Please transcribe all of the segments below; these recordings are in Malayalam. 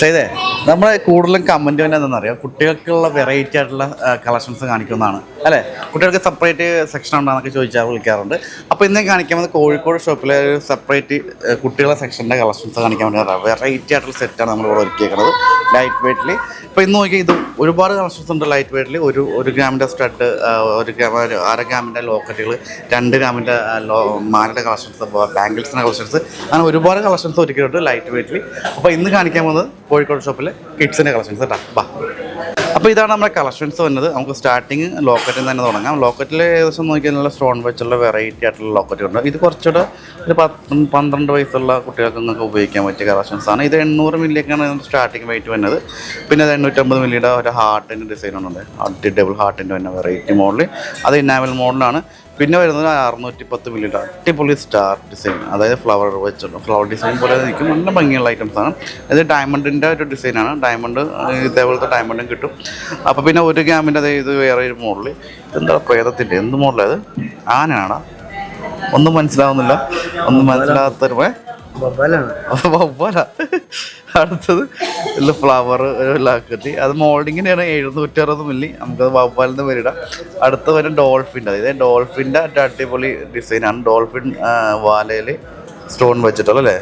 ചെയ്തേ നമ്മളെ കൂടുതലും കമന്റ് തന്നെ എന്താണെന്നറിയാം കുട്ടികൾക്കുള്ള വെറൈറ്റി ആയിട്ടുള്ള കളക്ഷൻസ് കാണിക്കുന്നതാണ്. അല്ലേ? കുട്ടികൾക്ക് സെപ്പറേറ്റ് സെക്ഷൻ ഉണ്ടെന്നൊക്കെ ചോദിച്ചാൽ വിളിക്കാറുണ്ട്. അപ്പോൾ ഇന്നേ കാണിക്കാൻ വന്നത് കോഴിക്കോട് ഷോപ്പിലെ ഒരു സെപ്പറേറ്റ് കുട്ടികളെ സെക്ഷന്റെ കളക്ഷൻസ് കാണിക്കാൻ വേണ്ടി വെറൈറ്റി ആയിട്ടുള്ള സെറ്റാണ് നമ്മൾ ഇവിടെ ഒരുക്കിയേക്കുന്നത്. ലൈറ്റ് വെയ്റ്റിൽ ഇപ്പോൾ ഇന്ന് നോക്കിയാൽ ഇത് ഒരുപാട് കളക്ഷൻസ് ഉണ്ട് ലൈറ്റ് വെയ്റ്റിൽ ഒരു ഒരു ഗ്രാമിന്റെ സ്റ്റഡ് ഒരു ഗ്രാം അര ഗ്രാമിന്റെ ലോക്കറ്റുകൾ രണ്ട് ഗ്രാമിന്റെ ലോ മാലയുടെ കളക്ഷൻസ് ബാംഗിൾസിന്റെ കളക്ഷൻസ് അങ്ങനെ ഒരുപാട് കളക്ഷൻസ് ഒരുക്കിയിട്ടുണ്ട് ലൈറ്റ് വെയ്റ്റിൽ അപ്പോൾ ഇന്ന് കാണിക്കാൻ പോകുന്നത് കോഴിക്കോട് ഷോപ്പിലെ കിഡ്സിന്റെ കളക്ഷൻസ് കേട്ടോ. ബാ. അപ്പോൾ ഇതാണ് നമ്മുടെ കളക്ഷൻസ് വന്നത് നമുക്ക് സ്റ്റാർട്ടിങ് ലോക്കറ്റിൽ തന്നെ തുടങ്ങാം. ലോക്കറ്റിൽ ഏകദേശം നോക്കിയാൽ നല്ല സ്റ്റോൺ വെച്ചുള്ള വെറൈറ്റി ആയിട്ടുള്ള ലോക്കറ്റ് ഉണ്ട് ഇത് കുറച്ചുകൂടെ ഒരു പത്ത് പന്ത്രണ്ട് വയസ്സുള്ള കുട്ടികൾക്ക് നിങ്ങൾക്ക് ഉപയോഗിക്കാൻ പറ്റിയ കളക്ഷൻസ് ആണ്. ഇത് എണ്ണൂറ് മില്ലിയൊക്കെയാണ് സ്റ്റാർട്ടിങ് വെയിറ്റ് വരുന്നത്. പിന്നെ അത് എണ്ണൂറ്റമ്പത് മില്ലിയുടെ ഒരു ഹാർട്ടിന്റെ ഡിസൈൻ ഉണ്ട് അടി ഡബിൾ ഹാർട്ടിന്റെ തന്നെ വെറൈറ്റി മോഡൽ അത് ഇന്നാവൽ മോഡലാണ് പിന്നെ വരുന്നത് അറുന്നൂറ്റി പത്ത് മില്ലിയുടെ അടിപൊളി സ്റ്റാർ ഡിസൈൻ അതായത് ഫ്ലവർ വെച്ചുള്ള ഫ്ലവർ ഡിസൈൻ പോലെ നിൽക്കും. നല്ല ഭംഗിയുള്ള ഐറ്റംസ് ആണ്. ഇത് ഡയമണ്ടിന്റെ ഒരു ഡിസൈനാണ് ഡയമണ്ട് ഇതേപോലത്തെ ഡയമണ്ടും കിട്ടും. അപ്പോൾ പിന്നെ ഒരു ക്യാമ്പിന്റെ ഇത് വേറെ ഒരു മോഡൽ എന്താ പ്രേതത്തിന്റെ എന്ത് മോഡലത് ആനയാണോ? ഒന്നും മനസ്സിലാവുന്നില്ല. ഒന്നും മനസ്സിലാകാത്തൊരു ബൊബലാണ് വവ്വാല. അടുത്തത് ഇല്ല ഫ്ലവർ ലാക്കറ്റി അത് മോൾഡിങ്ങിനാണ് എഴുന്നൂറ്റി അറുപത് മില്ലി നമുക്കത് വവ്വാലിന്ന് പേരിടാം. അടുത്ത വരും ഡോൾഫിന്റെ അതായത് ഡോൾഫിന്റെ അടിപൊളി ഡിസൈനാണ്. ഡോൾഫിൻ വാലയിൽ സ്റ്റോൺ വെച്ചിട്ടുള്ള അല്ലേ?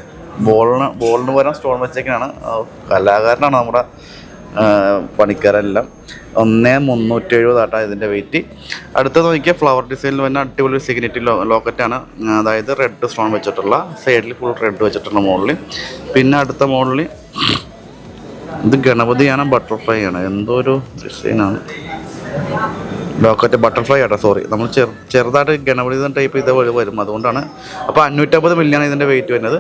ബോളിന് ബോളിന് പകരം സ്റ്റോൺ വെച്ചേക്കാണ് കലാകാരനാണ് നമ്മുടെ പണിക്കാരെല്ലാം. ഒന്നേ മുന്നൂറ്റി എഴുപതാട്ടാ ഇതിന്റെ വെയിറ്റ് അടുത്ത നോക്കിയാൽ ഫ്ലവർ ഡിസൈനിൽ വന്ന അടിപൊളി സിഗ്നറ്റി ലോ ലോക്കറ്റാണ് അതായത് റെഡ് സ്റ്റോൺ വെച്ചിട്ടുള്ള സൈഡിൽ ഫുൾ റെഡ് വെച്ചിട്ടുള്ള മോഡൽ പിന്നെ അടുത്ത മോഡൽ ഇത് ഗണപതിയാണ് ബട്ടർഫ്ലൈ ആണ്. എന്തോ ഒരു ഡിസൈനാണ് ലോക്കറ്റ് ബട്ടർഫ്ലൈ ആട്ടോ സോറി നമ്മൾ ചെറു ചെറുതായിട്ട് ഗണപതി ടൈപ്പ് ഇതേപോലെ വരും. അതുകൊണ്ടാണ് അപ്പോൾ അഞ്ഞൂറ്റമ്പത് മില്ലിയാണ് ഇതിന്റെ വെയിറ്റ് വരുന്നത്.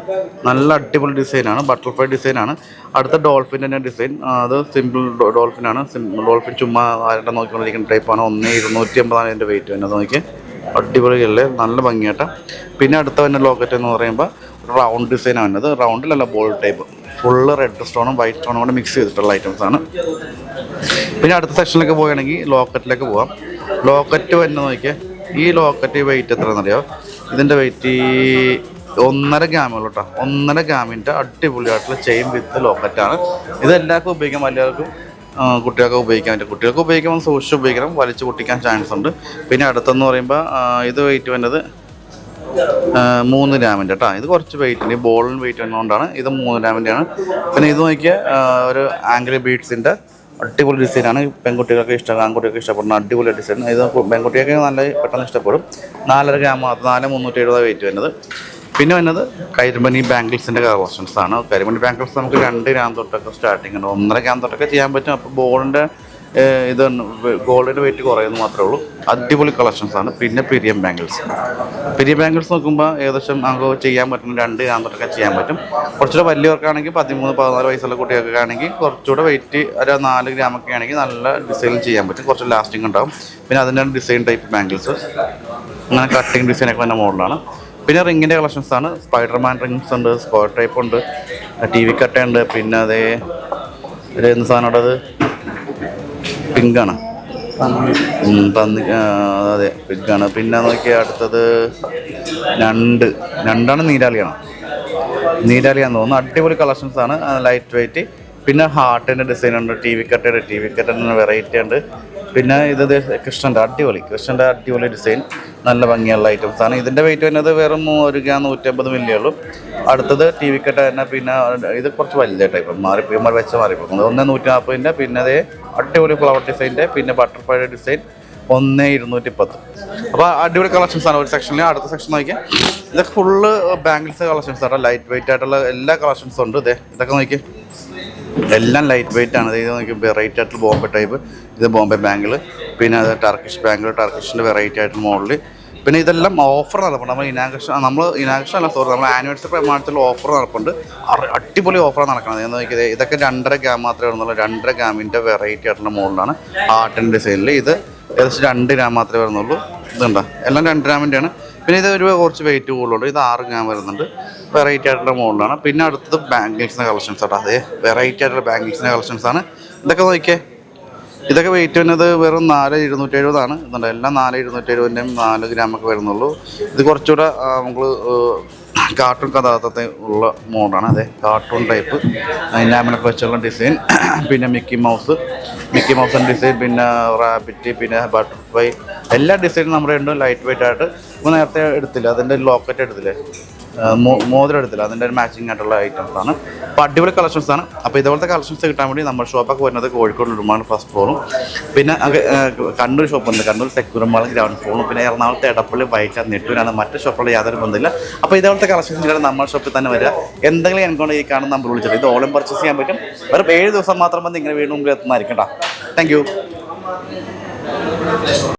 നല്ല അടിപൊളി ഡിസൈനാണ് ബട്ടർഫ്ലൈ ഡിസൈനാണ് അടുത്ത ഡോൾഫിന്റെ ഡിസൈൻ അത് സിമ്പിൾ ഡോൾഫിനാണ് ഡോൾഫിൻ ചുമ്മാ ആരുടെ നോക്കിക്കൊണ്ടിരിക്കുന്ന ടൈപ്പാണ് ഒന്ന് ഇരുന്നൂറ്റി അമ്പതാണ് ഇതിന്റെ വെയിറ്റ് വരുന്നത് നോക്കി അടിപൊളിയല്ലേ നല്ല ഭംഗിയാട്ട. പിന്നെ അടുത്ത തന്നെ ലോക്കറ്റ് എന്ന് പറയുമ്പോൾ റൗണ്ട് ഡിസൈനാണ് വരുന്നത്. റൗണ്ടിലല്ല ബോൾ ടൈപ്പ് ഫുള്ള് റെഡ് സ്റ്റോണും വൈറ്റ് സ്റ്റോണും കൂടെ മിക്സ് ചെയ്തിട്ടുള്ള ഐറ്റംസ് ആണ്. പിന്നെ അടുത്ത സെക്ഷനിലേക്ക് പോവുകയാണെങ്കിൽ ലോക്കറ്റിലേക്ക് പോവാം. ലോക്കറ്റ് വരുന്ന നോക്കിയാൽ ഈ ലോക്കറ്റ് വെയിറ്റ് എത്രയാണെന്നറിയോ? ഇതിന്റെ വെയിറ്റ് ഒന്നര ഗ്രാമുള്ളൂ കേട്ടോ ഒന്നര ഗ്രാമിന്റെ അടിപൊളിയായിട്ടുള്ള ചെയിൻ വിത്ത് ലോക്കറ്റാണ് ഇത് എല്ലാവർക്കും ഉപയോഗിക്കാം. വലിയവർക്കും കുട്ടികൾക്ക് ഉപയോഗിക്കാൻ പറ്റും കുട്ടികൾക്ക് ഉപയോഗിക്കുമ്പോൾ സൂക്ഷിച്ച് ഉപയോഗിക്കണം. വലിച്ചു പൊട്ടിക്കാൻ ചാൻസ് ഉണ്ട്. പിന്നെ അടുത്തെന്ന് പറയുമ്പോൾ ഇത് വെയിറ്റ് വരുന്നത് മൂന്ന് ഗ്രാമിന്റെ കേട്ടോ ഇത് കുറച്ച് വെയിറ്റ് ഉണ്ട്. ഈ ബോളിന് വെയിറ്റ് വന്നുകൊണ്ടാണ് ഇത് മൂന്ന് ഗ്രാമിന്റെ ആണ് പിന്നെ ഇത് നോക്കിയാൽ ഒരു ആംഗിൾ ബീഡ്സിന്റെ അടിപൊളി ഡിസൈനാണ്. പെൺകുട്ടികൾക്ക് ഇഷ്ടം ആൺകുട്ടികൾക്ക് ഇഷ്ടപ്പെടുന്ന അടിപൊളി ഡിസൈൻ. ഇത് പെൺകുട്ടികൾക്ക് നല്ല പെട്ടെന്ന് ഇഷ്ടപ്പെടും. നാലര ഗ്രാം നാല് മുന്നൂറ്റി എഴുപത് വെയിറ്റ് വരുന്നത്. പിന്നെ വന്നത് കരിമണി ബാംഗിൾസിന്റെ കളക്ഷൻസ് ആണ്. കരിമണി ബാംഗിൾസ് നമുക്ക് രണ്ട് ഗ്രാം തൊട്ടൊക്കെ സ്റ്റാർട്ടിങ് ഉണ്ട്. ഒന്നര ഗ്രാം തൊട്ടൊക്കെ ചെയ്യാൻ പറ്റും. അപ്പോൾ ബോളിന്റെ ഇത് ഗോൾഡിന്റെ വെയിറ്റ് കുറയുന്നു മാത്രമേ ഉള്ളൂ. അടിപൊളി കളക്ഷൻസ് ആണ്. പിന്നെ പിരിയം ബാംഗിൾസ് പിരിയം ബാംഗിൾസ് നോക്കുമ്പോൾ ഏകദേശം നമുക്ക് ചെയ്യാൻ പറ്റുന്ന രണ്ട് ഗ്രാം തൊട്ടൊക്കെ ചെയ്യാൻ പറ്റും. കുറച്ചുകൂടെ വലിയവർക്കാണെങ്കിൽ പതിമൂന്ന് പതിനാല് വയസ്സുള്ള കുട്ടികൾക്ക് ആണെങ്കിൽ കുറച്ചുകൂടെ വെയിറ്റ് ഒരു നാല് ഗ്രാമൊക്കെ ആണെങ്കിൽ നല്ല ഡിസൈൻ ചെയ്യാൻ പറ്റും. കുറച്ച് ലാസ്റ്റിംഗ് ഉണ്ടാവും. പിന്നെ അതിന്റെ ഡിസൈൻ ടൈപ്പ് ബാംഗിൾസ് അങ്ങനെ കട്ടിങ് ഡിസൈനൊക്കെ വരുന്ന മോഡലാണ്. പിന്നെ റിങ്ങിന്റെ കളക്ഷൻസ് ആണ്. സ്പൈഡർമാൻ റിങ്സ് ഉണ്ട് സ്ക്വയർ ടൈപ്പ് ഉണ്ട് ടി വി കട്ടയുണ്ട് പിന്നെ അതേ ഒരു സാധനം അത് പിങ്കാണ്. പന്നി. അതെ പിങ്കാണ്. പിന്നെ നോക്കിയാൽ അടുത്തത് രണ്ട് രണ്ടാണ് നീരാളിയാണ്. നീരാളിയാന്ന് തോന്നുന്നു. അടിപൊളി കളക്ഷൻസ് ആണ്. ലൈറ്റ് വെയിറ്റ് പിന്നെ ഹാർട്ടിന്റെ ഡിസൈൻ ഉണ്ട്. ടി വി കട്ടയുടെ ടി വി കട്ടന്റെ വെറൈറ്റി ഉണ്ട്. പിന്നെ ഇത് കൃഷ്ണന്റെ അടിപൊളി. കൃഷ്ണന്റെ അടിപൊളി ഡിസൈൻ. നല്ല ഭംഗിയുള്ള ഐറ്റംസ് ആണ്. ഇതിന്റെ വെയിറ്റ് വരുന്നത് വെറും ഒരു ഗ്രാം നൂറ്റമ്പത് മില്ലിയേ ഉള്ളൂ. അടുത്തത് ടി വി കട്ട തന്നെ. പിന്നെ ഇത് കുറച്ച് വലിയ ടൈപ്പ് മാറിപ്പോയി വെച്ച് മാറിപ്പോകുന്നത് ഒന്ന് നൂറ്റി നാൽപ്പതിന്റെ പിന്നെ അതേ അടിപൊളി ഫ്ലവർ ഡിസൈന്റെ പിന്നെ ബട്ടർഫ്ലൈ ഡിസൈൻ ഒന്ന് ഇരുന്നൂറ്റി പത്ത് അപ്പോൾ അടിപൊളി കളക്ഷൻസ് ആണ് ഒരു സെക്ഷനിൽ അടുത്ത സെക്ഷൻ നോക്കിയാൽ ഇതൊക്കെ ഫുള്ള് ബാംഗിൾസ് കളക്ഷൻസ് ആണ്. ലൈറ്റ് വെയിറ്റ് ആയിട്ടുള്ള എല്ലാ കളക്ഷൻസും ഉണ്ട് ഇതേ ഇതൊക്കെ നോക്കി എല്ലാം ലൈറ്റ് വെയിറ്റ് ആണ്. ഇത് നോക്കി വെറൈറ്റി ആയിട്ടുള്ള ബോംബെ ടൈപ്പ് ഇത് ബോംബെ ബാങ്കിൾ പിന്നെ അത് ടർക്കിഷ് ബാങ്കിൾ ടർക്കിഷിന്റെ വെറൈറ്റി ആയിട്ട് മോഡൽ പിന്നെ ഇതെല്ലാം ഓഫർ നടപ്പുണ്ട്. നമ്മൾ ഇനാഗ്രഷൻ നമ്മൾ ഇനാഗ്രഷൻ അല്ല സോറി നമ്മൾ ആനിവേഴ്സറി പ്രമാണത്തിൽ ഓഫർ നടപ്പുണ്ട്. അടിപൊളി ഓഫറാണ് നടക്കുന്നത് എന്ന് നോക്കിയത് ഇതൊക്കെ രണ്ടര ഗ്രാം മാത്രമേ വരുന്നുള്ളൂ. രണ്ടര ഗ്രാമിന്റെ വെറൈറ്റി ആയിട്ടുള്ള മോഡലാണ് ആർട്ടിന്റെ ഡിസൈനിൽ ഇത് ഏകദേശം രണ്ട് ഗ്രാം മാത്രമേ വരുന്നുള്ളൂ. ഇതുണ്ടോ? എല്ലാം രണ്ട് ഗ്രാമിന്റെയാണ് പിന്നെ ഇത് ഒരു കുറച്ച് വെയിറ്റ് കൂടുതലുണ്ട്. ഇത് ആറ് ഗ്രാം വരുന്നുണ്ട്. വെറൈറ്റി ആയിട്ടുള്ള മോഡലാണ് പിന്നെ അടുത്തത് ബാംഗിൾസിന്റെ കളക്ഷൻസ് ആട്ടോ അതെ വെറൈറ്റി ആയിട്ടുള്ള ബാംഗിൾസിന്റെ കളക്ഷൻസ് ആണ്. ഇതൊക്കെ നോക്കിയേ. ഇതൊക്കെ വെയിറ്റ് വരുന്നത് വെറും നാല് ഇരുന്നൂറ്റി എഴുപതാണ് ഇതുണ്ട്. എല്ലാം നാല് ഇരുന്നൂറ്റി എഴുപതിന്റെയും നാല് ഗ്രാമൊക്കെ വരുന്നുള്ളൂ. ഇത് കുറച്ചുകൂടെ നമ്മൾ കാർട്ടൂൺ കഥാപാത്രത്തെ ഉള്ള മോഡാണ് അതെ കാർട്ടൂൺ ടൈപ്പ് ഇനാമിനൊക്കെ വെച്ചുള്ള ഡിസൈൻ പിന്നെ മിക്കി മൗസ് മിക്കി മൗസിന്റെ ഡിസൈൻ പിന്നെ റാബിറ്റ് പിന്നെ ബട്ടർഫ്ലൈ എല്ലാ ഡിസൈനും നമ്മുടെ ഉണ്ട് ലൈറ്റ് വെയിറ്റ് ആയിട്ട്. ഇപ്പോൾ നേരത്തെ എടുത്തില്ല. അതിന്റെ ലോക്കറ്റ് എടുത്തില്ലേ? മോതിരം എടുത്തില്ല. അതിന്റെ ഒരു മാച്ചിങ് ആയിട്ടുള്ള ഐറ്റംസ് ആണ്. അപ്പോൾ അടിപൊളി കളക്ഷൻസ് ആണ്. അപ്പോൾ ഇതുപോലത്തെ കളക്ഷൻസ് കിട്ടാൻ വേണ്ടി നമ്മുടെ ഷോപ്പൊക്കെ വരുന്നത് കോഴിക്കോട് ലുടുമാണ് ഫസ്റ്റ് ഫ്ലോറും പിന്നെ കണ്ണൂർ ഷോപ്പുണ്ട് കണ്ണൂർ സെക്യൂരമ്പാളം ഗ്രൗണ്ട് ഫ്ലോറും പിന്നെ എറണാകുളത്തെ എടപ്പള്ളി വൈറ്റ് നെട്ടൂരാണ് മറ്റു ഷോപ്പുകൾ യാതൊരു ബന്ധമില്ല അപ്പോൾ ഇതുപോലത്തെ കളക്ഷൻസ് നമ്മുടെ ഷോപ്പിൽ തന്നെ വരിക. എന്തെങ്കിലും എനിക്കൊണ്ട് ഈ കാണുന്ന നമ്പർ വിളിച്ചിട്ട് ഇത് ഓളം പർച്ചേസ് ചെയ്യാൻ പറ്റും. വെറും ഏഴ് ദിവസം മാത്രം വന്ന് ഇങ്ങനെ വീണ്ടും എത്തുന്നതായിരിക്കും കേട്ടോ. താങ്ക്